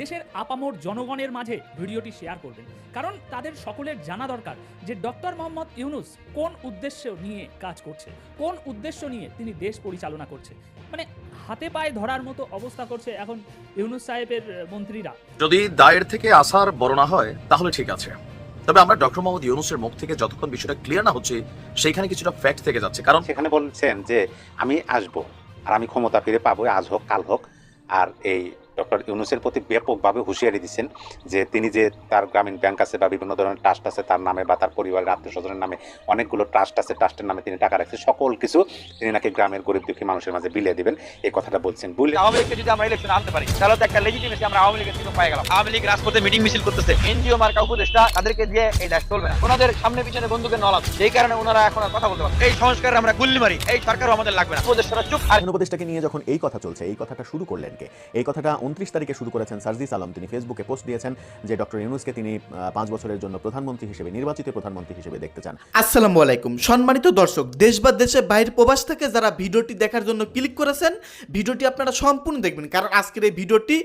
দেশের আপামর জনগণের মাঝে ভিডিওটি শেয়ার করবেন। কারণ তাদের সকলের জানা দরকার যে ডক্টর মোহাম্মদ ইউনুস কোন উদ্দেশ্য নিয়ে কাজ করছে কোন উদ্দেশ্য নিয়ে তিনি দেশ পরিচালনা করছে। মানে হাতে পায়ে ধরার মতো অবস্থা করছে এখন ইউনুস সাহেবের মন্ত্রীরা। যদি দায়ের থেকে আসার বর্ণনা হয় তাহলে ঠিক আছে। তবে আমরা ডক্টর মোহাম্মদ ইউনুসের মুখ থেকে যতক্ষণ বিষয়টা ক্লিয়ার না হচ্ছে সেইখানে কিছুটা ফ্যাক্ট থেকে যাচ্ছে। কারণ সেখানে বলছেন যে আমি আসব আর আমি ক্ষমতা ফিরে পাবো আজ হোক কাল হোক আর এই ডক্টর ইউনুসের প্রতি ব্যাপকভাবে হুঁশিয়ারি দিচ্ছেন যে তিনি যে তার গ্রামীণ ব্যাংক আছে বা বিভিন্ন ধরনের ট্রাস্ট আছে তার নামে বা তার পরিবারের আত্মীয় স্বজনের নামে অনেকগুলো ট্রাস্ট আছে ট্রাস্টের নামে তিনি টাকা রাখছেন। সকল কিছু তিনি নাকি গ্রামের গরিব দুঃখী মানুষের মাঝে বিলিয়ে দেবেন। এই কথাটা বলছেন। বুঝলে আওয়ামী লীগকে যদি আমরা ইলেকশন আনতে পারি তাহলে তো একটা লেজিটিমেসি আমরা আওয়ামী লীগের থেকে পাই গেলাম। আওয়ামী লীগ রাজপথে মিটিং মিছিল করতেছে। এনজিও মার্কা উপদেষ্টা তাদেরকে দিয়ে এই দেশ চলবে না। ওনাদের সামনে পিছনে বন্দুকের নল আছে। এই কারণে ওনারা এখন আর কথা বলতে পারে এই সংস্কার আমরা গুল্লি মারি। এই সরকারও আমাদের লাগবে না। উপদেষ্টারা চুপ। আর আইন উপদেষ্টাকে নিয়ে যখন এই কথা চলছে এই কথাটা শুরু করলেন কে? এই কথাটা উনত্রিশ তারিখে শুরু করেছেন সার্জিস আলম। তিনি ফেসবুকে পোস্ট দিয়েছেন যে ডক্টর ইউনুসকে তিনি পাঁচ বছরের জন্য প্রধানমন্ত্রী হিসেবে, নির্বাচিত প্রধানমন্ত্রী হিসেবে দেখতে চান। আসসালামু আলাইকুম। সম্মানিত দর্শক, দেশ বা দেশের বাইরে প্রবাস থেকে যারা ভিডিওটি দেখার জন্য ক্লিক করেছেন, ভিডিওটি আপনারা সম্পূর্ণ দেখবেন, কারণ আজকের এই ভিডিওটি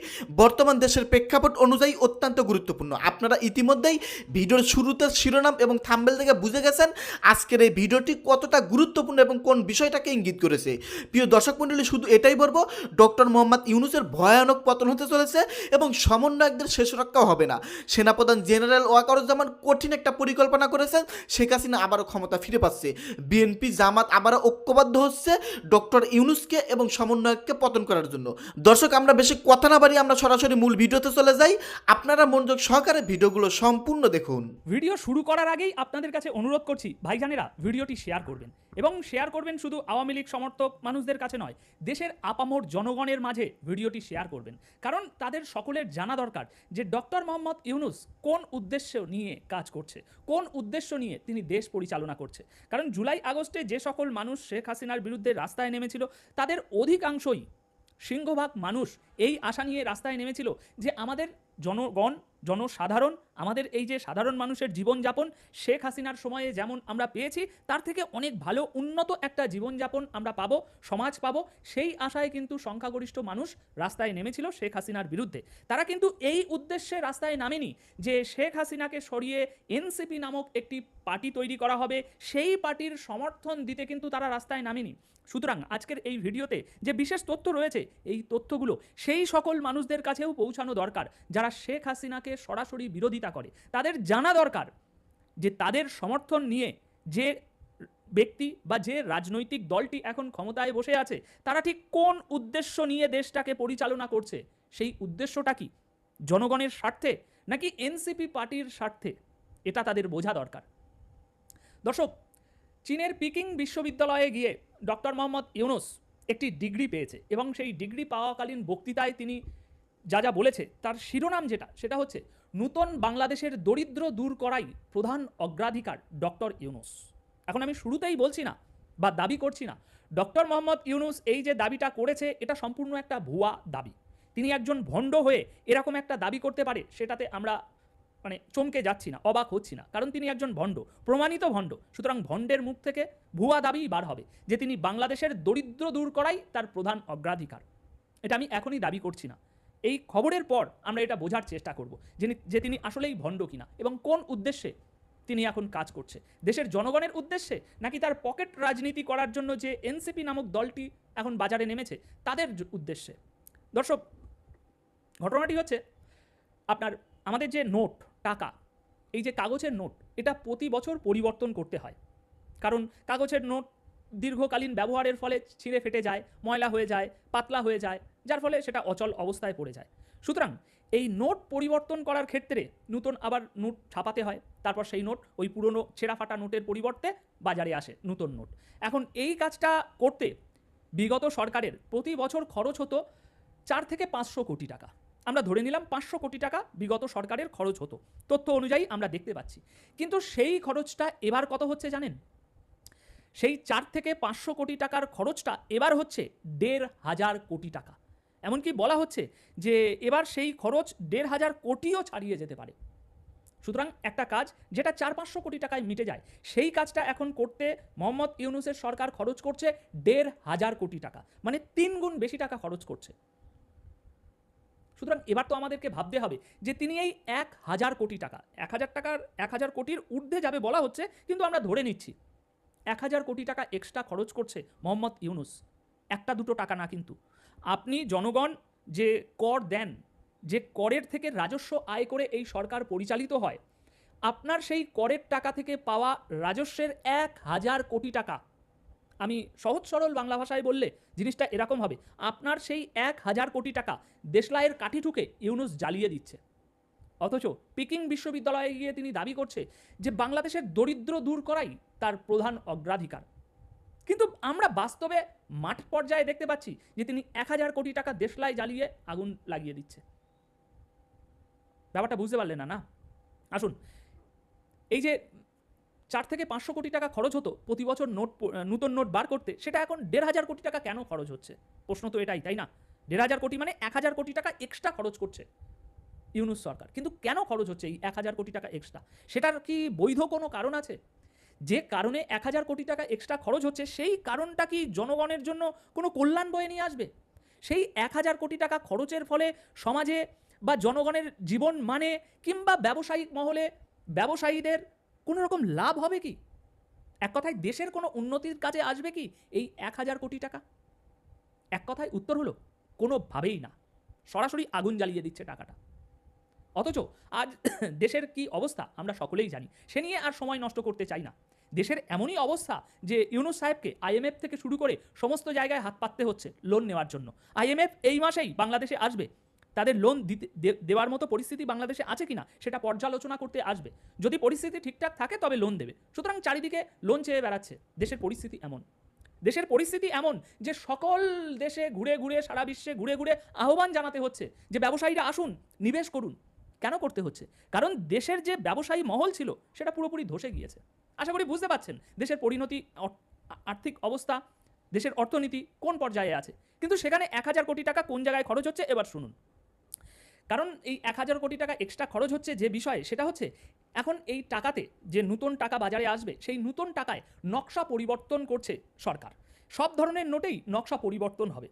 বর্তমান দেশের প্রেক্ষাপট অনুযায়ী অত্যন্ত গুরুত্বপূর্ণ। আপনারা ইতিমধ্যেই ভিডিওর শুরুতে শিরোনাম এবং থাম্বেল থেকে বুঝে গেছেন আজকের এই ভিডিওটি কতটা গুরুত্বপূর্ণ এবং কোন বিষয়টাকে ইঙ্গিত করেছে। প্রিয় দর্শক মণ্ডলী, শুধু এটাই বলব, ডক্টর মোহাম্মদ ইউনুসের ভয়ানক পতন হতে চলেছে এবং সমন্বয়কদের শেষ রক্ষাও হবে না। সেনাপ্রধান জেনারেল ওয়াকারুজ্জামান কঠিন একটা পরিকল্পনা করেছেন, শেখ হাসিনা আবারও ক্ষমতা ফিরে পাচ্ছে। বিএনপি জামাত আবারও ঐক্যবদ্ধ হচ্ছে ডক্টর ইউনুসকে এবং সমন্বয়ককে পতন করার জন্য। দর্শক, আমরা বেশি কথা না বাড়িয়ে আমরা সরাসরি মূল ভিডিওতে চলে যাই। আপনারা মনোযোগ সহকারে ভিডিওগুলো সম্পূর্ণ দেখুন। ভিডিও শুরু করার আগেই আপনাদের কাছে অনুরোধ করছি, ভাইজানেরা ভিডিওটি শেয়ার করবেন এবং শেয়ার করবেন শুধু আওয়ামী লীগ সমর্থক মানুষদের কাছে নয়, দেশের আপামর জনগণের মাঝে ভিডিওটি শেয়ার করবেন। কারণ তাদের সকলের জানা দরকার যে ডক্টর মোহাম্মদ ইউনুস কোন উদ্দেশ্য নিয়ে কাজ করছে, কোন উদ্দেশ্য নিয়ে তিনি দেশ পরিচালনা করছে। কারণ জুলাই আগস্টে যে সকল মানুষ শেখ হাসিনার বিরুদ্ধে রাস্তায় নেমেছিল, তাদের অধিকাংশই সিংহভাগ মানুষ এই আশা নিয়ে রাস্তায় নেমেছিল যে আমাদের জনগণ জনসাধারণ, আমাদের এই যে সাধারণ মানুষের জীবনযাপন, শেখ হাসিনার সময়ে যেমন আমরা পেয়েছি, তার থেকে অনেক ভালো, উন্নত একটা জীবনযাপন আমরা পাবো, সমাজ পাবো। সেই আশায় কিন্তু সংখ্যাগরিষ্ঠ মানুষ রাস্তায় নেমেছিল শেখ হাসিনার বিরুদ্ধে। তারা কিন্তু এই উদ্দেশ্যে রাস্তায় নামেনি যে শেখ হাসিনাকে সরিয়ে এনসিপি নামক একটি পার্টি তৈরি করা হবে। সেই পার্টির সমর্থন দিতে কিন্তু তারা রাস্তায় নামেনি। সুতরাং আজকের এই ভিডিওতে যে বিশেষ তথ্য রয়েছে, এই তথ্যগুলো সেই সকল মানুষদের কাছেও পৌঁছানো দরকার যারা শেখ হাসিনাকে সরাসরি বিরোধিতা করে। তাদের জানা দরকার যে তাদের সমর্থন নিয়ে যে ব্যক্তি বা যে রাজনৈতিক দলটি এখন ক্ষমতায় বসে আছে, তারা ঠিক কোন উদ্দেশ্য নিয়ে দেশটাকে পরিচালনা করছে? সেই উদ্দেশ্যটা কি? জনগণের স্বার্থে নাকি এনসিপি পার্টির স্বার্থে? এটা তাদের বোঝা দরকার। দর্শক, চীনের পিকিং বিশ্ববিদ্যালয়ে গিয়ে ডক্টর মোহাম্মদ ইউনুস একটি ডিগ্রি পেয়েছে এবং সেই ডিগ্রি পাওয়াকালীন বক্তৃতায় তিনি যা যা বলেছে, তার শিরোনাম যেটা, সেটা হচ্ছে, নূতন বাংলাদেশের দরিদ্র দূর করাই প্রধান অগ্রাধিকার ডক্টর ইউনুস। এখন আমি শুরুতেই বলছি না, বা দাবি করছি না, ডক্টর মোহাম্মদ ইউনুস এই যে দাবিটা করেছে, এটা সম্পূর্ণ একটা ভুয়া দাবি। তিনি একজন ভণ্ড হয়ে এরকম একটা দাবি করতে পারে, সেটাতে আমরা মানে চমকে যাচ্ছি না, অবাক হচ্ছি না। কারণ তিনি একজন ভণ্ড, প্রমাণিত ভণ্ড। সুতরাং ভণ্ডের মুখ থেকে ভুয়া দাবিই বার হবে যে তিনি বাংলাদেশের দরিদ্র দূর করাই তার প্রধান অগ্রাধিকার। এটা আমি এখনই দাবি করছি না। এই খবরের পর আমরা এটা বোঝার চেষ্টা করব যিনি, যে তিনি আসলেই ভণ্ড কিনা এবং কোন উদ্দেশ্যে তিনি এখন কাজ করছে। দেশের জনগণের উদ্দেশ্যে নাকি তার পকেট রাজনীতি করার জন্য যে এনসিপি নামক দলটি এখন বাজারে নেমেছে, তাদের উদ্দেশ্যে? দর্শক, ঘটনাটি হচ্ছে আপনার, আমাদের যে নোট টাকা। এই যে কাগজের নোট, এটা প্রতি বছর পরিবর্তন করতে হয়। কারণ কাগজের নোট দীর্ঘকালীন ব্যবহারের ফলে ছিঁড়ে ফেটে যায়, ময়লা হয়ে যায়, পাতলা হয়ে যায়, যার ফলে সেটা অচল অবস্থায় পড়ে যায়। সুতরাং এই নোট পরিবর্তন করার ক্ষেত্রে নতুন আবার নোট ছাপাতে হয়, তারপর সেই নোট ওই পুরনো ছেঁড়া ফাটা নোটের পরিবর্তে বাজারে আসে নতুন নোট। এখন এই কাজটা করতে বিগত সরকারের প্রতি বছর খরচ হতো চার থেকে পাঁচশো কোটি টাকা। আমরা ধরে নিলাম পাঁচশো কোটি টাকা বিগত সরকারের খরচ হতো। তথ্য অনুযায়ী আমরা দেখতে পাচ্ছি। কিন্তু সেই খরচটা এবার কত হচ্ছে জানেন? সেই চার থেকে পাঁচশো কোটি টাকার খরচটা এবার হচ্ছে দেড় হাজার কোটি টাকা। এমনকি বলা হচ্ছে যে এবার সেই খরচ দেড় হাজার কোটিও ছাড়িয়ে যেতে পারে। সুতরাং একটা কাজ, যেটা চার পাঁচশো কোটি টাকায় মিটে যায়, সেই কাজটা এখন করতে মোহাম্মদ ইউনুসের সরকার খরচ করছে দেড় হাজার কোটি টাকা। মানে তিন গুণ বেশি টাকা খরচ করছে। সুতরাং এবার তো আমাদেরকে ভাবতে হবে যে তিনি এই এক হাজার কোটি টাকা, এক হাজার টাকার, এক হাজার কোটির ঊর্ধ্বে যাবে বলা হচ্ছে, কিন্তু আমরা ধরে নিচ্ছি। এক হাজার কোটি টাকা এক্সট্রা খরচ করছে মোহাম্মদ ইউনুস। একটা দুটো টাকা না কিন্তু। আপনি জনগণ যে কর দেন, যে করের থেকে রাজস্ব আয় করে এই সরকার পরিচালিত হয়, আপনার সেই করের টাকা থেকে পাওয়া রাজস্বের এক হাজার কোটি টাকা আমি সহজ সরল বাংলা ভাষায় বললে জিনিসটা এরকম হবে। আপনার সেই এক হাজার কোটি টাকা দেশলাইয়ের কাঠি ঠুকে ইউনুস জ্বালিয়ে দিচ্ছে। অথচ পিকিং বিশ্ববিদ্যালয়ে গিয়ে তিনি দাবি করছে যে বাংলাদেশের দরিদ্র দূর করাই তার প্রধান অগ্রাধিকার। কিন্তু আমরা বাস্তবে মাঠ পর্যায়ে দেখতে পাচ্ছি যে তিনি এক হাজার কোটি টাকা দেশলাই জ্বালিয়ে আগুন লাগিয়ে দিচ্ছে। ব্যাপারটা বুঝতে পারলেন না না? আসুন, এই যে চার থেকে পাঁচশো কোটি টাকা খরচ হতো প্রতি বছর নোট নতুন নোট বার করতে। সেটা এখন দেড় হাজার কোটি টাকা কেন খরচ হচ্ছে? প্রশ্ন তো এটাই, তাই না? দেড় হাজার কোটি মানে এক হাজার কোটি টাকা এক্সট্রা খরচ করছে ইউনুস সরকার। কিন্তু কেন খরচ হচ্ছে এই এক হাজার কোটি টাকা এক্সট্রা সেটার কি বৈধ কোনো কারণ আছে? যে কারণে এক হাজার কোটি টাকা এক্সট্রা খরচ হচ্ছে, সেই কারণটা কি জনগণের জন্য কোনো কল্যাণ বয়ে নিয়ে আসবে? সেই এক হাজার কোটি টাকা খরচের ফলে সমাজে বা জনগণের জীবন মানে কিংবা ব্যবসায়িক মহলে ব্যবসায়ীদের কোনো রকম লাভ হবে কি? এক কথায় দেশের কোনো উন্নতির কাজে আসবে কি এই এক হাজার কোটি টাকা? এক কথায় উত্তর হলো, কোনোভাবেই না। সরাসরি আগুন জ্বালিয়ে দিচ্ছে টাকাটা। অথচ আজ দেশের কি অবস্থা আমরা সকলেই জানি। সে নিয়ে আর সময় নষ্ট করতে চাই না। দেশের এমনই অবস্থা যে ইউনুস সাহেবকে আইএমএফ থেকে শুরু করে সমস্ত জায়গায় হাত পাততে হচ্ছে লোন নেওয়ার জন্য। আইএমএফ এই মাসেই বাংলাদেশে আসবে। তাদের লোন দিতে দেওয়ার মতো পরিস্থিতি বাংলাদেশে আছে কিনা সেটা পর্যালোচনা করতে আসবে। যদি পরিস্থিতি ঠিকঠাক থাকে তবে লোন দেবে। সুতরাং চারিদিকে লোন চেয়ে বেড়াচ্ছে। দেশের পরিস্থিতি এমন। দেশের পরিস্থিতি এমন যে সকল দেশে ঘুরে ঘুরে, সারা বিশ্বে ঘুরে ঘুরে আহ্বান জানাতে হচ্ছে যে ব্যবসায়ীরা আসুন, নিবেশ করুন। কেন করতে হচ্ছে? কারণ দেশের যে ব্যবসায়ী মহল ছিল সেটা পুরোপুরি ধসে গিয়েছে। আশা করি বুঝতে পারছেন দেশের পরিণতি আর্থিক অবস্থা, দেশের অর্থনীতি কোন পর্যায়ে আছে। কিন্তু সেখানে এক হাজার কোটি টাকা কোন জায়গায় খরচ হচ্ছে? এবার শুনুন। কারণ এই এক হাজার কোটি টাকা এক্সট্রা খরচ হচ্ছে যে বিষয়ে, সেটা হচ্ছে এখন এই টাকাতে যে নতুন টাকা বাজারে আসবে, সেই নতুন টাকায় নকশা পরিবর্তন করছে সরকার। সব ধরনের নোটেই নকশা পরিবর্তন হবে।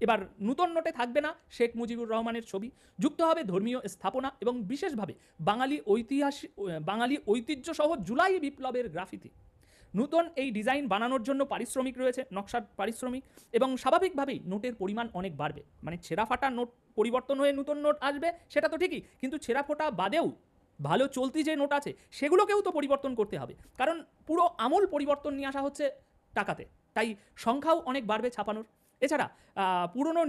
এবার নতুন নোটে থাকবে না শেখ মুজিবুর রহমানের ছবি, যুক্ত হবে ধর্মীয় স্থাপনা এবং বিশেষভাবে বাঙালি ঐতিহাসিক, বাঙালি ঐতিহ্যসহ জুলাই বিপ্লবের গ্রাফিতি। নতুন এই ডিজাইন বানানোর জন্য পারিশ্রমিক রয়েছে নকশার পারিশ্রমিক, এবং স্বাভাবিকভাবেই নোটের পরিমাণ অনেক বাড়বে। মানে ছেঁড়া ফাটা নোট পরিবর্তন হয়ে নতুন নোট আসবে, সেটা তো ঠিকই, কিন্তু ছেঁড়া ফোটা বাদেও ভালো চলতি যে নোট আছে, সেগুলোকেও তো পরিবর্তন করতে হবে। কারণ পুরো আমূল পরিবর্তন নিয়ে আসা হচ্ছে টাকাতে, তাই সংখ্যাও অনেক বাড়বে ছাপানোর। এছাড়া পুরনো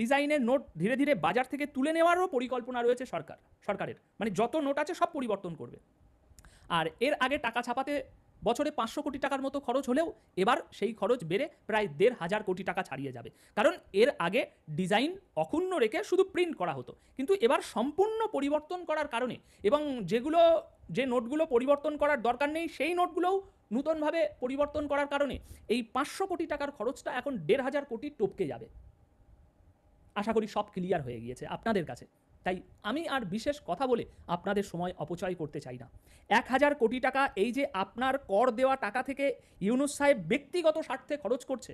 ডিজাইনের নোট ধীরে ধীরে বাজার থেকে তুলে নেওয়ারও পরিকল্পনা রয়েছে সরকার, সরকারের। মানে যত নোট আছে সব পরিবর্তন করবে। আর এর আগে টাকা ছাপাতে বছরে পাঁচশো কোটি টাকার মতো খরচ হলেও এবার সেই খরচ বেড়ে প্রায় দেড় হাজার কোটি টাকা ছাড়িয়ে যাবে। কারণ এর আগে ডিজাইন অক্ষুণ্ণ রেখে শুধু প্রিন্ট করা হতো। কিন্তু এবার সম্পূর্ণ পরিবর্তন করার কারণে এবং যেগুলো, যে নোটগুলো পরিবর্তন করার দরকার নেই, সেই নোটগুলোও নূতনভাবে পরিবর্তন করার কারণে এই পাঁচশো কোটি টাকার খরচটা এখন দেড় হাজার কোটি টপকে যাবে। আশা করি সব ক্লিয়ার হয়ে গিয়েছে আপনাদের কাছে। তাই আমি আর বিশেষ কথা বলে আপনাদের সময় অপচয় করতে চাই না। এক হাজার কোটি টাকা এই যে আপনার কর দেওয়া টাকা থেকে ইউনুস সাহেব ব্যক্তিগত স্বার্থে খরচ করছে,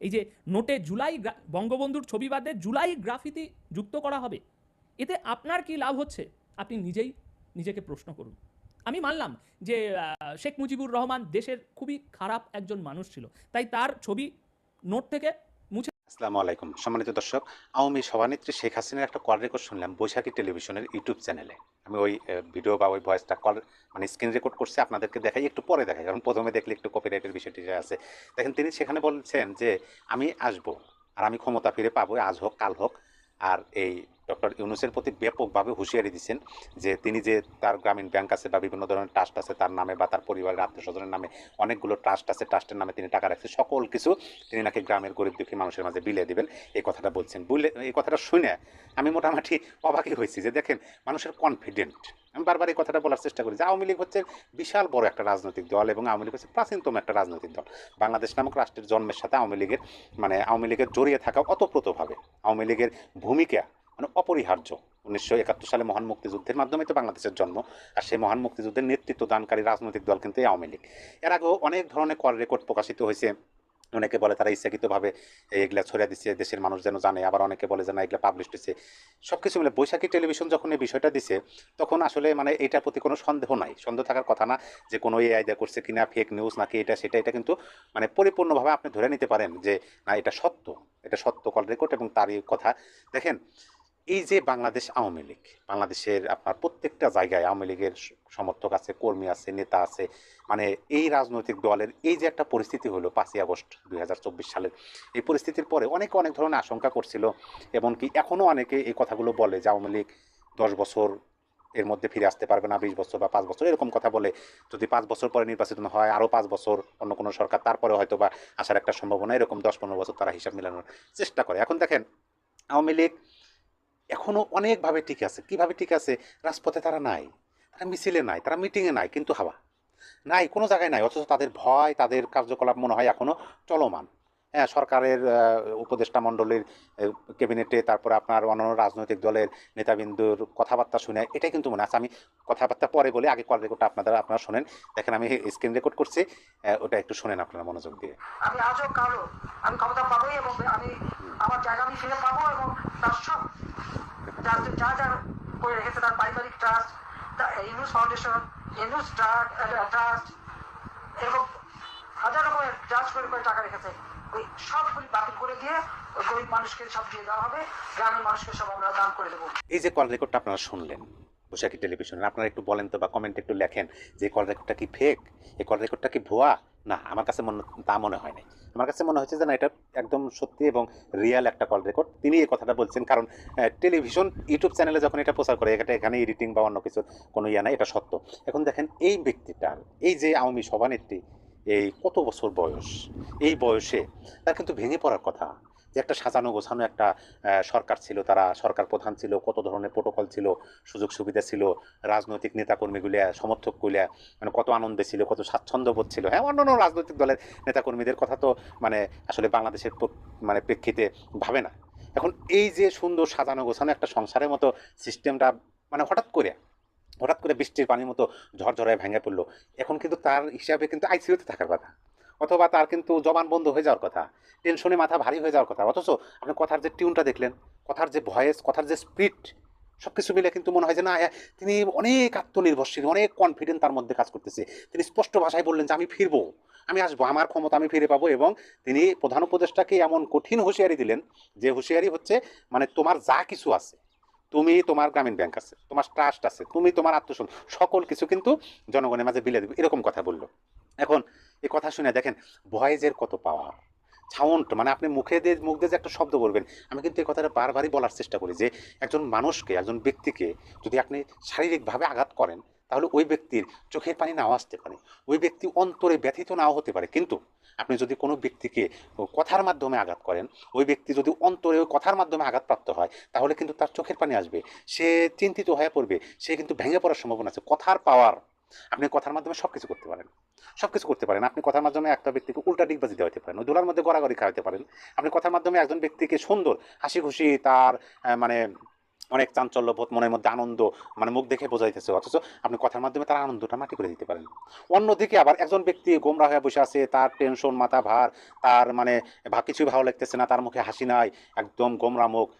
এই যে নোটে জুলাই বঙ্গবন্ধুর ছবি বাদে জুলাই গ্রাফিতি যুক্ত করা হবে, এতে আপনার কি লাভ হচ্ছে? আপনি নিজেই নিজেকে প্রশ্ন করুন। আমি মানলাম যে শেখ মুজিবুর রহমান দেশের খুবই খারাপ একজন মানুষ ছিল, তাই তার ছবি নোট থেকে আসসালামু আলাইকুম। সম্মানিত দর্শক আমি সভানেত্রী শেখ হাসিনার একটা কল রেকর্ড শুনলাম বৈশাখী টেলিভিশনের ইউটিউব চ্যানেলে। আমি ওই ভিডিও বা ওই ভয়েসটা কল মানে স্ক্রিন রেকর্ড করছি, আপনাদেরকে দেখাই, একটু পরে দেখাই, কারণ প্রথমে দেখলে একটু কপিরাইটের বিষয়টি আছে। দেখেন, তিনি সেখানে বলছেন যে, আমি আসব, আর আমি ক্ষমতা ফিরে পাবো, আজ হোক, কাল হোক, আর এই ডক্টর ইউনুসের প্রতি ব্যাপকভাবে হুঁশিয়ারি দিচ্ছেন যে তিনি যে তার গ্রামীণ ব্যাংক আছে বা বিভিন্ন ধরনের ট্রাস্ট আছে, তার নামে বা তার পরিবারের আত্মীয় স্বজনের নামে অনেকগুলো ট্রাস্ট আছে, ট্রাস্টের নামে তিনি টাকা রাখছে সকল কিছু তিনি নাকি গ্রামের গরিব দুঃখী মানুষের মাঝে বিলিয়ে দিবেন। এই কথাটা বলছেন। বুঝলে এই কথাটা শুনে আমি মোটামুটি অবাকই হয়েছি যে দেখেন, মানুষের কনফিডেন্ট আমি বারবার এই কথাটা বলার চেষ্টা করি যে আওয়ামী লীগ হচ্ছে বিশাল বড় একটা রাজনৈতিক দল এবং আওয়ামী লীগ হচ্ছে প্রাচীনতম একটা রাজনৈতিক দল। বাংলাদেশ নামক রাষ্ট্রের জন্মের সাথে আওয়ামী লীগের মানে আওয়ামী লীগের জড়িয়ে থাকা অতপ্রতভাবে আওয়ামী লীগের ভূমিকা মানে অপরিহার্য। উনিশশো একাত্তর সালে মহান মুক্তিযুদ্ধের মাধ্যমে তো বাংলাদেশের জন্ম, আর সেই মহান মুক্তিযুদ্ধের নেতৃত্ব দানকারী রাজনৈতিক দল কিন্তু আওয়ামী লীগ। এর আগেও অনেক ধরনের কর রেকর্ড প্রকাশিত হয়েছে। অনেকে বলে তারা ইচ্ছাকৃতভাবে এগুলা ছড়িয়ে দিচ্ছে, দেশের মানুষ যেন জানে। আবার অনেকে বলে যে না, এগুলা পাবলিশ হয়েছে সব কিছু মিলে বৈশাখী টেলিভিশন যখন এই বিষয়টা দিছে, তখন আসলে মানে এটার প্রতি কোনো সন্দেহ নাই। সন্দেহ থাকার কথা না যে কোনো এই আইডিয়া করছে কিনা ফেক নিউজ নাকি এটা, সেটা, এটা কিন্তু মানে পরিপূর্ণভাবে আপনি ধরে নিতে পারেন যে না, এটা সত্য। এটা সত্য কল রেকর্ড এবং তারই কথা। দেখেন এই যে বাংলাদেশ আওয়ামী লীগ, বাংলাদেশের আপনার প্রত্যেকটা জায়গায় আওয়ামী লীগের সমর্থক আছে, কর্মী আছে, নেতা আছে মানে এই রাজনৈতিক দলের এই যে একটা পরিস্থিতি হলো পাঁচই আগস্ট দুই সালের, এই পরিস্থিতির পরে অনেকে অনেক ধরনের আশঙ্কা করছিল, এমনকি এখনও অনেকে এই কথাগুলো বলে যে আওয়ামী লীগ দশ বছর এর মধ্যে ফিরে আসতে পারবে না, বিশ বছর বা পাঁচ বছর, এরকম কথা বলে। যদি পাঁচ বছর পরে নির্বাচিত হয়, আরও পাঁচ বছর অন্য কোনো সরকার, তারপরে হয়তো বা আসার একটা সম্ভাবনা, এরকম দশ পনেরো বছর তারা হিসাব মেলানোর চেষ্টা করে। এখন দেখেন, আওয়ামী লীগ এখনও অনেকভাবে ঠিক আছে। কীভাবে ঠিক আছে? রাজপথে তারা নাই। তারা মিছিলে নাই, তারা মিটিংয়ে নাই, কিন্তু হাওয়া নাই, কোনো জায়গায় নাই, অথচ তাদের ভয়, তাদের কার্যকলাপ মনে হয় এখনও চলমান। সরকারের উপদেষ্টা মণ্ডলীর ক্যাবিনেটে, তারপরে আপনার অন্যান্য রাজনৈতিক দলের নেতাবিন্দুর কথাবার্তা শুনে, এটাই কিন্তু মনে আছে। আমি কথাবার্তা পরে বলে, আগে কল রেকর্ডটা আপনারা আপনারা শোনেন। দেখেন, আমি স্ক্রিন রেকর্ড করছি ওটা একটু শোনেন আপনারা মনোযোগ দিয়ে। আমি আজও কালো আমি ক্ষমতা পাবোই এবং আমি আমার জায়গা আমি ফিরে পাবো এবং তার সব যা যা করে রেখেছে তার পারিবারিক trust Yunus foundation Yunus trust এরকম হাজার রকমের ট্রাস্ট করে করে টাকা রেখেছে। এই যে কল রেকর্ডটা আপনারা শুনলেন, বৈশাখী টেলিভিশনে আপনারা একটু বলেন তো বা কমেন্ট একটু লেখেন যে কল রেকর্ডটা কি ফেক এই কল রেকর্ডটা কি ভুয়া? না, আমার কাছে মনে, তা মনে হয় নাই। আমার কাছে মনে হচ্ছে যে না, এটা একদম সত্যি এবং রিয়েল একটা কল রেকর্ড তিনি এই কথাটা বলছেন, কারণ টেলিভিশন ইউটিউব চ্যানেলে যখন এটা প্রচার করে, এটা এখানে এডিটিং বা অন্য কিছু কোনো ইয়া নাই, এটা সত্য। এখন দেখেন, এই ব্যক্তিটার, এই যে আওয়ামী সভানেত্রী এই কত বছর বয়স? এই বয়সে তার কিন্তু ভেঙে পড়ার কথা। যে একটা সাজানো গোছানো একটা সরকার ছিল, তারা সরকার প্রধান ছিল, কত ধরনের প্রোটোকল ছিল, সুযোগ সুবিধা ছিল, রাজনৈতিক নেতাকর্মীগুলিয়া সমর্থকগুলিয়া মানে কত আনন্দে ছিল, কত স্বাচ্ছন্দ্যবোধ ছিল। হ্যাঁ অন্যান্য রাজনৈতিক দলের নেতাকর্মীদের কথা তো মানে আসলে বাংলাদেশের মানে প্রেক্ষিতে ভাবে না। এখন এই যে সুন্দর সাজানো গোছানো একটা সংসারের মতো সিস্টেমটা মানে হঠাৎ করে হঠাৎ করে বৃষ্টির পানির মতো ঝরঝরে ভেঙে পড়ল। এখন কিন্তু তার হিসাবে কিন্তু আইসিইউতে থাকার কথা। অথবা তার কিন্তু জবান বন্ধ হয়ে যাওয়ার কথা, টেনশনে মাথা ভারী হয়ে যাওয়ার কথা। অথচ আপনি কথার যে টিউনটা দেখলেন, কথার যে ভয়েস, কথার যে স্পিড সব কিছু মিলে কিন্তু মনে হয় যে, না তিনি অনেক আত্মনির্ভরশীল, অনেক কনফিডেন্ট তার মধ্যে কাজ করতেছে। তিনি স্পষ্ট ভাষায় বললেন যে, আমি ফিরবো, আমি আসব, আমার ক্ষমতা আমি ফিরে পাবো। এবং তিনি প্রধান উপদেষ্টাকে এমন কঠিন হুঁশিয়ারি দিলেন যে, হুঁশিয়ারি হচ্ছে মানে তোমার যা কিছু আছে তুমি তোমার গ্রামীণ ব্যাংক আছে, তোমার ট্রাস্ট আছে, তুমি তোমার আত্মসন সকল কিছু কিন্তু জনগণের মাঝে বিলে দেবে। এরকম কথা বলল। এখন এই কথা শুনে দেখেন ভয়েজের কত পাওয়া সাউন্ড মানে আপনি মুখে দিয়ে, মুখ দিয়ে যে একটা শব্দ বলবেন, আমি কিন্তু এই কথাটা বারবারই বলার চেষ্টা করি যে, একজন মানুষকে, একজন ব্যক্তিকে যদি আপনি শারীরিকভাবে আঘাত করেন তাহলে ওই ব্যক্তির চোখের পানি নাও আসতে পারে। ওই ব্যক্তি অন্তরে ব্যথিত নাও হতে পারে। কিন্তু আপনি যদি কোনো ব্যক্তিকে কথার মাধ্যমে আঘাত করেন, ওই ব্যক্তি যদি অন্তরে ওই কথার মাধ্যমে আঘাতপ্রাপ্ত হয়, তাহলে কিন্তু তার চোখের পানি আসবে। সে চিন্তিত হয়ে পড়বে। সে কিন্তু ভেঙে পড়ার সম্ভাবনা আছে। কথার পাওয়ার আপনি কথার মাধ্যমে সব কিছু করতে পারেন। সব কিছু করতে পারেন। আপনি কথার মাধ্যমে একটা ব্যক্তিকে উল্টা ডিগবাজি দেওয়াতে পারেন। দোলার মধ্যে গড়াগড়ি খাওয়াতে পারেন। আপনি কথার মাধ্যমে একজন ব্যক্তিকে সুন্দর হাসি খুশি তার মানে অনেক চাঞ্চল্যবোধ, মনের মধ্যে আনন্দ মানে মুখ দেখে বোঝাইতেছে। অথচ আপনি কথার মাধ্যমে তার আনন্দটা মাটি করে দিতে পারেন। অন্যদিকে আবার একজন ব্যক্তি গোমরা হয়ে বসে আছে, তার টেনশন, মাথা ভার, তার মানে ভা- কিছুই ভালো লাগতেছে না, তার মুখে হাসি নাই, একদম গোমরা মুখ,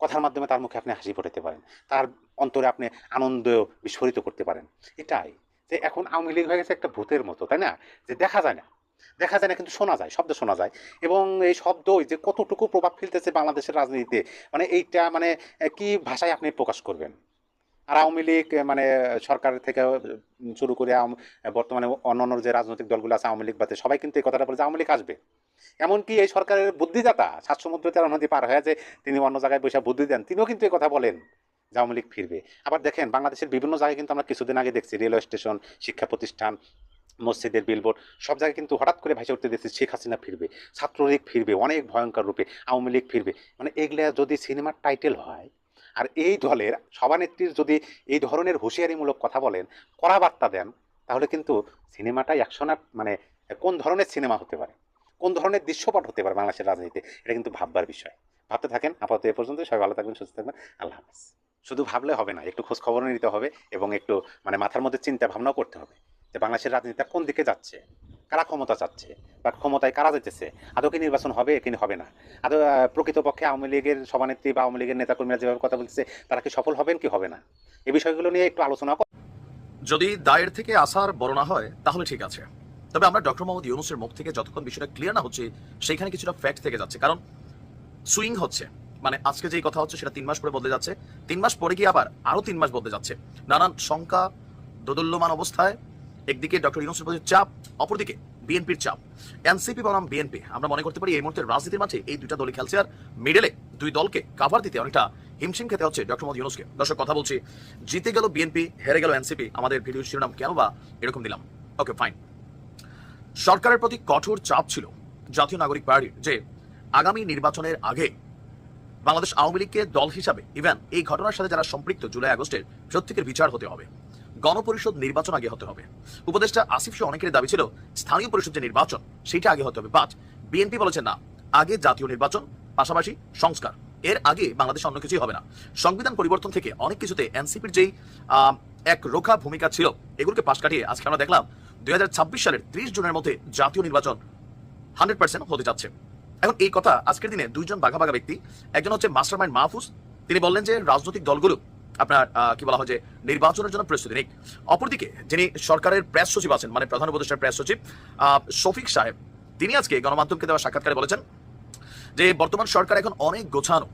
কথার মাধ্যমে তার মুখে আপনি হাসি ফোটাতে পারেন। তার অন্তরে আপনি আনন্দ বিস্ফোরিত করতে পারেন। এটাই যে এখন আওয়ামী লীগ হয়ে গেছে একটা ভূতের মতো, তাই না? যে দেখা যায় না। দেখা যায় না, কিন্তু শোনা যায়, শব্দ শোনা যায়। এবং এই শব্দ যে কতটুকু প্রভাব ফেলতেছে বাংলাদেশের রাজনীতিতে মানে এইটা মানে কি ভাষায় আপনি প্রকাশ করবেন? আর আওয়ামী লীগ মানে সরকার থেকে শুরু করে বর্তমানে অন্যান্য যে রাজনৈতিক দলগুলো আছে, আওয়ামী লীগ বাদে সবাই কিন্তু এই কথাটা বলে যে আওয়ামী লীগ আসবে। এমনকি এই সরকারের বুদ্ধিদাতা সাত সমুদ্র তেরো নদী পার হয়ে যে তিনি অন্য জায়গায় বসে বুদ্ধি দেন, তিনিও কিন্তু এই কথা বলেন যে আওয়ামী লীগ ফিরবে। আবার দেখেন, বাংলাদেশের বিভিন্ন জায়গায় কিন্তু আমরা কিছুদিন আগে দেখছি, রেলওয়ে স্টেশন, শিক্ষা প্রতিষ্ঠান মসজিদের বিলবোর্ড সব জায়গায় কিন্তু হঠাৎ করে ভাইসে উঠতে দেখছি শেখ হাসিনা ফিরবে, ছাত্রলীগ ফিরবে, অনেক ভয়ঙ্কর রূপে আওয়ামী লীগ ফিরবে। মানে এগুলা যদি সিনেমার টাইটেল হয়, আর এই দলের সভানেত্রীর যদি এই ধরনের হুঁশিয়ারিমূলক কথা বলেন, কড়া বার্তা দেন, তাহলে কিন্তু সিনেমাটা অ্যাকশনার মানে কোন ধরনের সিনেমা হতে পারে, কোন ধরনের দৃশ্যপট হতে পারে বাংলাদেশের রাজনীতিতে, এটা কিন্তু ভাববার বিষয়। ভাবতে থাকেন, আপাতত এ পর্যন্ত, সবাই ভালো থাকবেন, সুস্থ থাকবেন, আল্লাহ হাফেজ। শুধু ভাবলে হবে না, একটু খোঁজ খবর নিতে হবে এবং একটু মানে মাথার মধ্যে চিন্তা ভাবনাও করতে হবে। যে বাংলাদেশের রাজনীতিটা কোন দিকে যাচ্ছে? কারা ক্ষমতা চাচ্ছে? বা ক্ষমতায় কারা যেতেছে? আদৌ কি নির্বাচন হবে, কি হবে না? আদৌ প্রকৃতপক্ষে আওয়ামী লীগের সভানেত্রী বা আওয়ামী লীগের নেতাকর্মীরা যেভাবে কথা বলছে, তারা কি সফল হবেন, কি হবে না? এই বিষয়গুলো নিয়ে একটু আলোচনা কর- যদি দায়ের থেকে আসার বর্ণনা হয়, তাহলে ঠিক আছে। তবে আমরা ডক্টর মোহাম্মদ ইউনুসের মুখ থেকে যতক্ষণ বিষয়টা ক্লিয়ার না হচ্ছে সেখানে কিছুটা ফ্যাক্ট থেকে যাচ্ছে। কারণ সুইং হচ্ছে। মানে আজকে যেই কথা হচ্ছে, সেটা তিন মাস পরে বদলে যাচ্ছে। তিন মাস পরে গিয়ে আবার আরও তিন মাস বদলে যাচ্ছে। নানান শঙ্কা, দোদল্যমান অবস্থায় একদিকে ডক্টর ইউনুসের প্রতি চাপ, অপরদিকে বিএনপির চাপ। এনসিপি বনাম বিএনপি। আমরা মনে করতে পারি এই মুহূর্তে রাজনীতির মাঝে এই দুইটা দলই খেলছে, আর মিডলে দুই দলকে কাভার দিতে অনেকটা হিমশিম খেতে হচ্ছে ডক্টর মোহাম্মদ ইউনুসকে। দর্শক, কথা বলছি, জিতে গেল বিএনপি, হেরে গেল এনসিপি। আমাদের ভিডিও শিরোনাম কেন বা এরকম দিলাম? ওকে ফাইন সরকারের প্রতি কঠোর চাপ ছিল জাতীয় নাগরিক পার্টির যে আগামী নির্বাচনের আগে বাংলাদেশ আওয়ামী লীগকে দল হিসাবে ইভেন এই ঘটনার সাথে যারা সম্পৃক্ত জুলাই আগস্টের প্রত্যেকের বিচার হতে হবে। গণপরিষদ নির্বাচন আগে হতে হবে। উপদেষ্টা আসিফ সহ অনেকের দাবি ছিল, স্থানীয় পরিষদ যে নির্বাচন, সেটা আগে হতে হবে। বাট বিএনপি বলেছে না, আগে জাতীয় নির্বাচন, পাশাপাশি সংস্কার। এর আগে বাংলাদেশ অন্য কিছুই হবে না। সংবিধান পরিবর্তন থেকে অনেক কিছুতে এনসিপির যেই এক রোখা ভূমিকা ছিল, এগুলোকে পাশ কাটিয়ে আজকে আমরা দেখলাম দুই ছাব্বিশ সালের ত্রিশ জুনের মধ্যে জাতীয় নির্বাচন হান্ড্রেড পার্সেন্ট হতে যাচ্ছে। এখন এই কথা আজকের দিনে দুইজন বাঘা বাঘা ব্যক্তি, একজন হচ্ছে মাস্টারমাইন্ড মাহফুজ, তিনি বললেন যে রাজনৈতিক দলগুলো আপনার কি বলা হয় যে নির্বাচনের জন্য প্রস্তুতি নিক। অপরদিকে যিনি সরকারের প্রেস সচিব আছেন মানে প্রধান উপদেষ্টার প্রেস সচিব শফিক সাহেব, তিনি আজকে গণমাধ্যমকে দেওয়া সাক্ষাৎকারে বলেছেন যে বর্তমান সরকার এখন অনেক গোছানো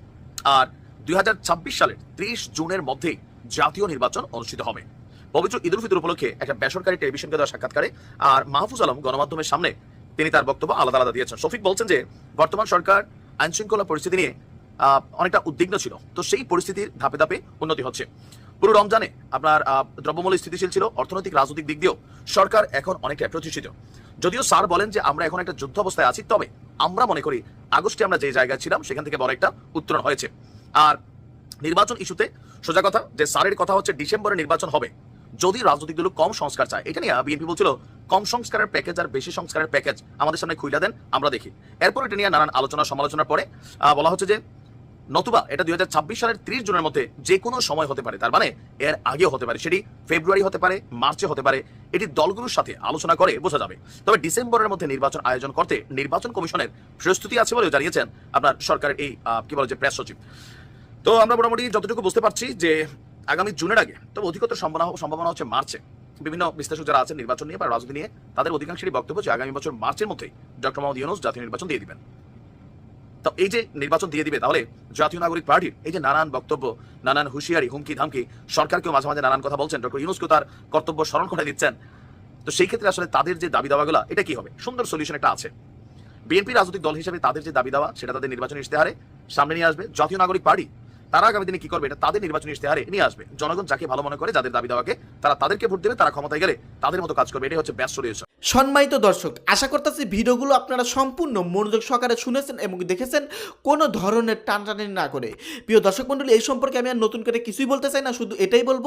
আর দুই সালের ত্রিশ জুনের মধ্যেই জাতীয় নির্বাচন অনুষ্ঠিত হবে। পবিত্র ঈদুল ফিতর উপলক্ষে একটা বেসরকারি টেলিভিশনকে দেওয়া সাক্ষাৎকারে আর মাহফুজ আলম গণমাধ্যমের সামনে তিনি তার বক্তব্য আলাদা আলাদা দিয়েছেন। শফিক বলছেন যে বর্তমান সরকার আইন শৃঙ্খলা পরিস্থিতি নিয়ে অনেকটা উদ্বিগ্ন ছিল। তো সেই পরিস্থিতির ধাপে ধাপে উন্নতি হচ্ছে। পুরো রমজানে আপনার দ্রব্যমূল্য স্থিতিশীল ছিল, অর্থনৈতিক রাজনৈতিক দিক দিয়েও সরকার এখন অনেকটা প্রতিষ্ঠিত। যদিও স্যার বলেন যে আমরা এখন একটা যুদ্ধ অবস্থায় আছি, তবে আমরা মনে করি আগস্টে আমরা যে জায়গায় ছিলাম, সেখান থেকে বড় একটা উত্তরণ হয়েছে। আর নির্বাচন ইস্যুতে সোজা কথা, যে স্যারের কথা হচ্ছে ডিসেম্বরে নির্বাচন হবে। যদি রাজনৈতিক দল কম সংস্কার চায়, এটা নিয়ে বিএনপি বলছিল, কম সংস্কারের প্যাকেজ আর বেশি সংস্কারের প্যাকেজ আমাদের সামনে খুইলা দেন, আমরা দেখি। এরপর এটা নিয়ে নানান আলোচনা সমালোচনার পরে বলা হচ্ছে যে নতুবা এটা দুই সালের ত্রিশ জনের মধ্যে যে কোনো সময় হতে পারে, তার মানে এর আগেও হতে পারে। সেটি ফেব্রুয়ারি হতে পারে, মার্চে হতে পারে। এটি দলগুলোর সাথে আলোচনা করে বোঝা যাবে। তবে ডিসেম্বরের মধ্যে নির্বাচন আয়োজন করতে নির্বাচন কমিশনের প্রস্তুতি আছে বলেও জানিয়েছেন আপনার সরকারের এই কি বলে যে প্রেস সচিব। তো আমরা মোটামুটি যতটুকু বুঝতে পারছি যে আগামী জুনের আগে, তবে অধিকতর সম্ভাবনা সম্ভাবনা হচ্ছে মার্চে। বিভিন্ন বিশ্লেষক যারা আছেন নির্বাচন নিয়ে বা রাজনীতি নিয়ে, তাদের অধিকাংশেরই বক্তব্য যে আগামী বছর মার্চের মধ্যেই ডক্টর মোহাম্মদ ইউনুস জাতীয় নির্বাচন দিয়ে দিবেন। তো এই যে নির্বাচন দিয়ে দিবে, তাহলে জাতীয় নাগরিক পার্টির এই যে নানান বক্তব্য, নানান হুঁশিয়ারি, হুমকি, ধামকি, সরকারকেও মাঝে মাঝে নানান কথা বলছেন। ডক্টর ইউনুসকেও তার কর্তব্য স্মরণ করে দিচ্ছেন। তো সেই ক্ষেত্রে আসলে তাদের যে দাবি দাওয়াগুলো, এটা কি হবে? সুন্দর সলিউশন একটা আছে। বিএনপি রাজনৈতিক দল হিসেবে তাদের যে দাবি দাওয়া, সেটা তাদের নির্বাচনী ইশতেহারে সামনে নিয়ে আসবে। জাতীয় নাগরিক পার্টি, তারা আগামী দিনে কি করবে, এটা তাদের নির্বাচনী ইশতেহারে নিয়ে আসবে। জনগণ যাকে ভালো মনে করে, যাদের দাবি দাওয়াকে, তারা তাদেরকে ভোট দেবে, তারা ক্ষমতায় গেলে তাদের মতো কাজ করবে। এটাই হচ্ছে ব্যাস সলিউশন সম্মানিত দর্শক, আশা করতেছি ভিডিওগুলো আপনারা সম্পূর্ণ মনোযোগ সহকারে শুনেছেন এবং দেখেছেন কোনো ধরনের টানটানি না করে। প্রিয় দর্শক মণ্ডলী এই সম্পর্কে আমি আর নতুন করে কিছুই বলতে চাই না, শুধু এটাই বলব,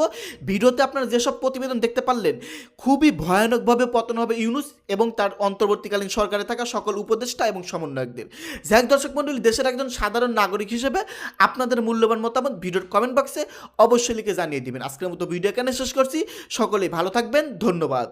ভিডিওতে আপনারা যেসব প্রতিবেদন দেখতে পারলেন, খুবই ভয়ানকভাবে পতন হবে ইউনুস এবং তার অন্তর্বর্তীকালীন সরকারে থাকা সকল উপদেষ্টা এবং সমন্বয়কদের। যাই দর্শক মণ্ডলী দেশের একজন সাধারণ নাগরিক হিসেবে আপনাদের মূল্যবান মতামত ভিডিওর কমেন্ট বক্সে অবশ্যই লিখে জানিয়ে দিবেন। আজকের মতো ভিডিও এখানে শেষ করছি। সকলেই ভালো থাকবেন। ধন্যবাদ।